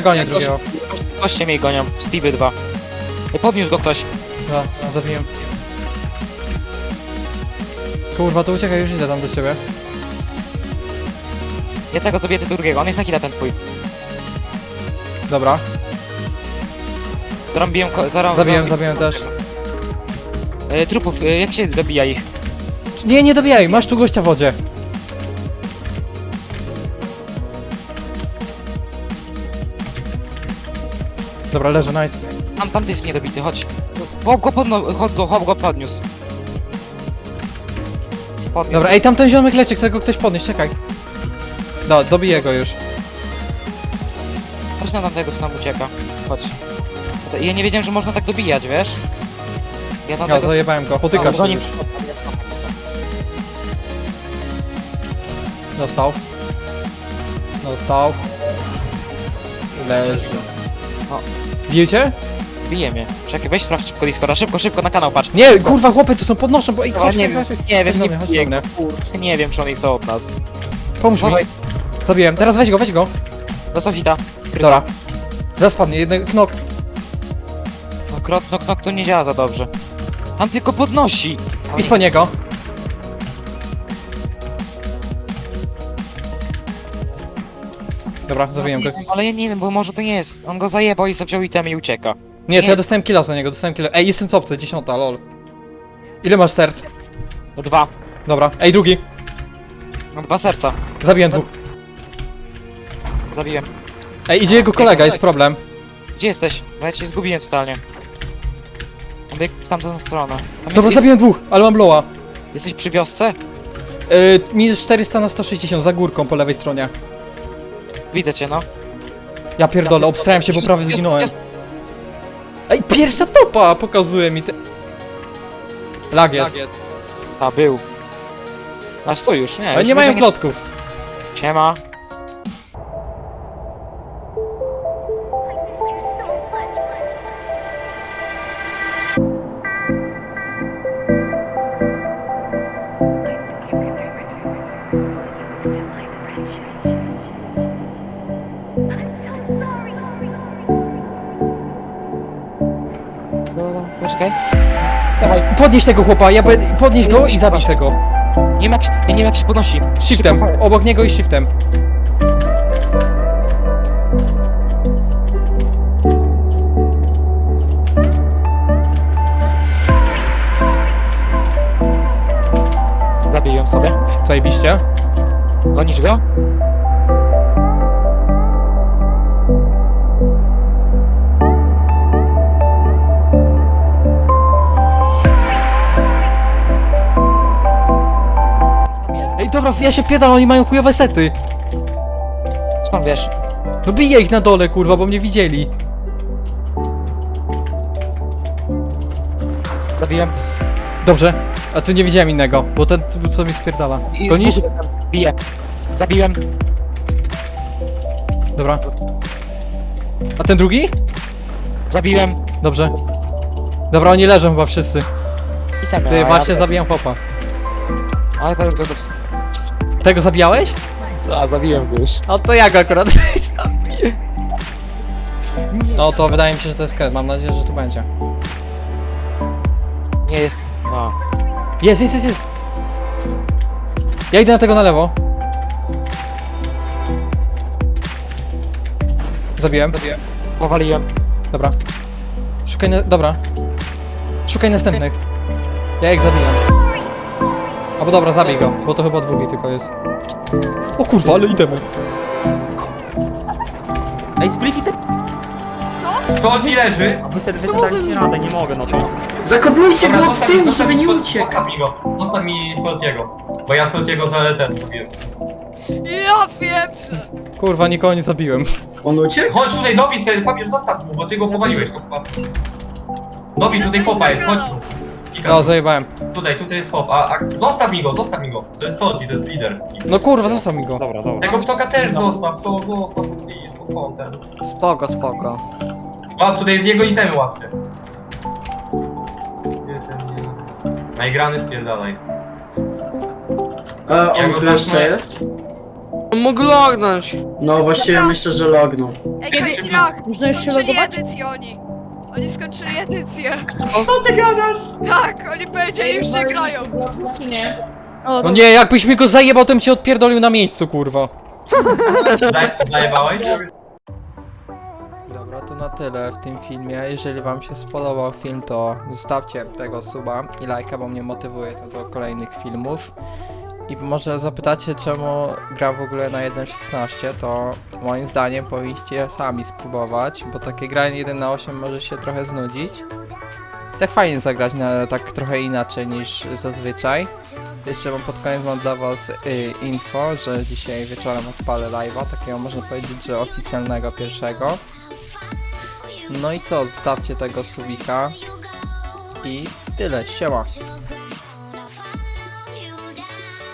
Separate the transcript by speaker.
Speaker 1: gonię drugiego.
Speaker 2: Goście mnie gonią. Stevie 2. Ej, podniósł go ktoś.
Speaker 1: No, zabiłem. Kurwa, to uciekaj, już idę tam do ciebie.
Speaker 2: Ja tego zabiję tego drugiego. On jest taki na ten twój.
Speaker 1: Dobra,
Speaker 2: Zarąbiłem ko- zarą-
Speaker 1: zabiłem, zabiłem też.
Speaker 2: E, trupów, e, jak się dobija ich?
Speaker 1: Nie, nie dobijaj, masz tu gościa w wodzie. Dobra, leży, nice.
Speaker 2: Tam, tamty jest niedobity, chodź. Hop go podno... Hop go, hop go podniósł. Podniósł.
Speaker 1: Dobra, ej, tamten ziomek leczy, chce go ktoś podnieść, czekaj. No, dobiję go już.
Speaker 2: Chodź na tamtego, tam ucieka. Chodź. Ja nie wiedziałem, że można tak dobijać, wiesz? Ja tam
Speaker 1: Ja zajebałem go, potykam się już. Dostał. Dostał. Leży. Cię?
Speaker 2: Bije mnie. Czekaj, weź sprawdź szybko Discorda, szybko, szybko na kanał patrz.
Speaker 1: Nie, kurwa, chłopy tu są, podnoszą, bo ej,
Speaker 2: O,
Speaker 1: chodź,
Speaker 2: nie wiem,
Speaker 1: chodź.
Speaker 2: nie wiem,
Speaker 1: Chodź do
Speaker 2: nie
Speaker 1: mnie, chodź do
Speaker 2: bije
Speaker 1: mnie.
Speaker 2: kurczę, nie wiem, czy oni są od nas.
Speaker 1: Pomóż mi.
Speaker 2: Dawaj,
Speaker 1: Zabiłem, teraz weź go, weź go.
Speaker 2: do Sofita.
Speaker 1: Dobra. Zaspadnie, jeden knok.
Speaker 2: No, krok, no, knok to nie działa za dobrze. Tam tylko podnosi.
Speaker 1: Idź po niego. Dobra, zabiłem go.
Speaker 2: Nie wiem, Ale ja nie wiem, bo może to nie jest. On go zajebał i sobie wziął item i ucieka.
Speaker 1: Nie, to ja dostałem killa za niego, dostałem killa. Ej, jestem copce, dziesiąta, lol. Ile masz serc?
Speaker 2: No dwa.
Speaker 1: Dobra, ej, drugi.
Speaker 2: No dwa serca.
Speaker 1: Zabiłem dwóch.
Speaker 2: Zabiłem.
Speaker 1: Ej, idzie jego kolega, jest problem.
Speaker 2: Gdzie jesteś? Bo ja cię zgubiłem totalnie. On biegł w tamtą stronę. Tam
Speaker 1: Dobra,
Speaker 2: jest,
Speaker 1: zabiłem dwóch, ale mam blowa.
Speaker 2: Jesteś przy wiosce?
Speaker 1: Yy, minus 400 na 160, za górką po lewej stronie.
Speaker 2: Widzę cię, no.
Speaker 1: Ja pierdolę, obstrałem się, bo prawie
Speaker 2: Jest-
Speaker 1: zginąłem.
Speaker 2: jest-
Speaker 1: Ej, pierwsza topa pokazuje mi te... Lag jest.
Speaker 2: A, był. A stój już, nie.
Speaker 1: Ale
Speaker 2: już
Speaker 1: nie mają
Speaker 2: wyżej
Speaker 1: klocków.
Speaker 2: Siema.
Speaker 1: Podnieś tego chłopa, ja będę... Podnieś go i zabij tego.
Speaker 2: Nie wiem jak, ja nie wiem jak się podnosi.
Speaker 1: Shiftem,
Speaker 2: Szybko.
Speaker 1: obok niego i shiftem.
Speaker 2: Zabiję ją sobie.
Speaker 1: Zajebiście.
Speaker 2: Gonisz go?
Speaker 1: Ja się wpierdam, oni mają chujowe sety.
Speaker 2: Skąd wiesz?
Speaker 1: No biję ich na dole, kurwa, bo mnie widzieli.
Speaker 2: Zabiłem.
Speaker 1: Dobrze, a tu nie widziałem innego, bo ten co mi spierdala.
Speaker 2: I-
Speaker 1: Gonisz?
Speaker 2: Biję. Zabiłem.
Speaker 1: Dobra. A ten drugi?
Speaker 2: Zabiłem.
Speaker 1: Dobrze. Dobra, oni leżą chyba wszyscy.
Speaker 2: I ten
Speaker 1: Ty, właśnie zabiłem chłopa.
Speaker 2: Ale to już go...
Speaker 1: Tego zabijałeś?
Speaker 2: A, zabiłem go już.
Speaker 1: To jak akurat zabiję. No to wydaje mi się, że to jest kred. Mam nadzieję, że tu będzie.
Speaker 2: Nie jest... No.
Speaker 1: Jest, jest, jest, jest. Ja idę na tego na lewo. Zabiłem.
Speaker 2: Powaliłem.
Speaker 1: Dobra. Szukaj na... Dobra. Szukaj następnych. Ja ich zabijam. Albo dobra, zabij go, bo to chyba dwóch tylko jest. O kurwa, ale idziemy.
Speaker 3: Ej, spliffy te...
Speaker 4: Solti leży.
Speaker 3: Wy sobie wysadzaliście radę, nie mogę, no to...
Speaker 5: Zakoblujcie
Speaker 4: Dobra,
Speaker 5: go od
Speaker 4: zostaw
Speaker 5: tyłu,
Speaker 4: zostaw
Speaker 5: żeby nie uciekł.
Speaker 4: Zostaw mi go, zostaw mi Soltiego. Bo ja Soltiego za ten zrobiłem.
Speaker 6: Ja pieprzę!
Speaker 1: Kurwa, nikogo nie zabiłem.
Speaker 5: On uciekł?
Speaker 4: Chodź tutaj, dobij sobie, papier, zostaw mu, bo ty go powaliłeś, chłopa. Dobij, tutaj chłopa jest, chodź tu.
Speaker 1: No, zajebałem.
Speaker 4: Tutaj, tutaj jest chłop, a, a zostaw mi go, zostaw mi go. To jest Solti, to jest lider.
Speaker 1: No kurwa, zostaw mi go.
Speaker 3: Dobra, dobra.
Speaker 4: Tego ptoka też zostaw, to zostaw, please, pod kątem.
Speaker 3: Spoko, spoko.
Speaker 4: A, tutaj jest jego itemy łapcie. Gdzie ten, nie- Najgrany spierdalaj.
Speaker 5: A
Speaker 4: Ja
Speaker 5: on
Speaker 4: go
Speaker 5: tu jeszcze jest?
Speaker 6: Mógł lognąć.
Speaker 5: No właściwie myślę, że lognął.
Speaker 6: Ej, Kajsirach,
Speaker 7: Można już się
Speaker 6: skończyli
Speaker 7: logować?
Speaker 6: edycję oni. Oni skończyli edycję.
Speaker 4: Co ty gadasz?
Speaker 6: Tak, oni powiedzieli już nie grają.
Speaker 7: Czy nie? O,
Speaker 1: No nie, jakbyś mi go zajebał, to bym cię odpierdolił na miejscu, kurwa.
Speaker 4: Zaj- Zajebałeś?
Speaker 1: Dobra, to na tyle w tym filmie. Jeżeli wam się spodobał film, to zostawcie tego suba i lajka, bo mnie motywuje to do kolejnych filmów. I może zapytacie, czemu gra w ogóle na 1.16, to moim zdaniem powinniście sami spróbować, bo takie granie 1 na 8 może się trochę znudzić. I tak fajnie zagrać na, tak trochę inaczej niż zazwyczaj. Jeszcze mam pod koniec mam dla was y, info, że dzisiaj wieczorem odpalę live'a, takiego można powiedzieć, że oficjalnego pierwszego. No i co, zostawcie tego subika i tyle, siema.